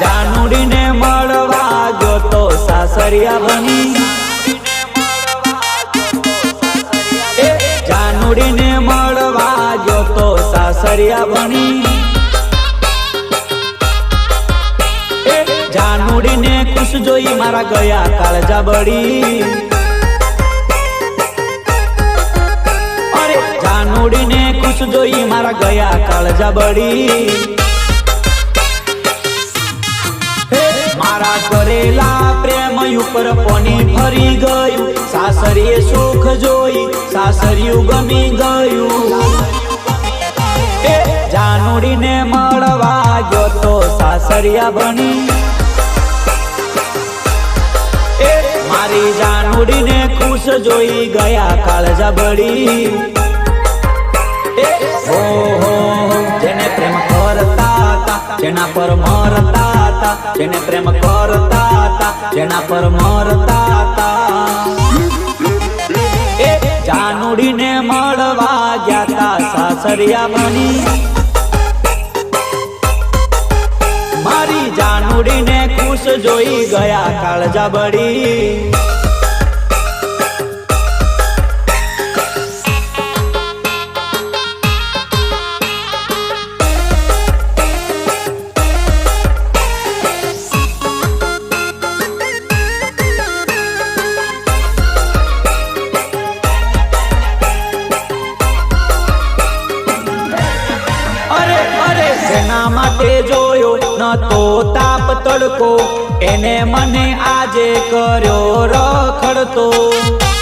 જાનુડીને મળવા ગયો તો સાસરિયા બની. જાનુડીને મળવા ગયો તો સાસરિયા બની. જાનુડીને ખુશ જોઈ મારા ગયા કાળજા બળી જાનુડીને ખુશ જોઈ મારા ગયા કાળજા બળી ઉપર પોની ફરી ગયું. સાસરીએ સુખ જોઈ, સાસરિયું ગમી ગયું. એ જાનુડીને મળવા ગયો તો સાસરિયા બની. એ મારી જાનુડીને ખુશ જોઈ ગયા, કાળજા બળી જેના પર મરતા હતા જેને પ્રેમ કરતા હતા જેના પર મરતા. હતા એ જાનુડીને મળવા ગયા તા સાસરિયા બની. મારી જાનુડીને ખુશ જોઈ ગયા કાળજા બળી માટે જોયો ન તો તાપ તડકો એને મને આજે કર્યો રખડતો.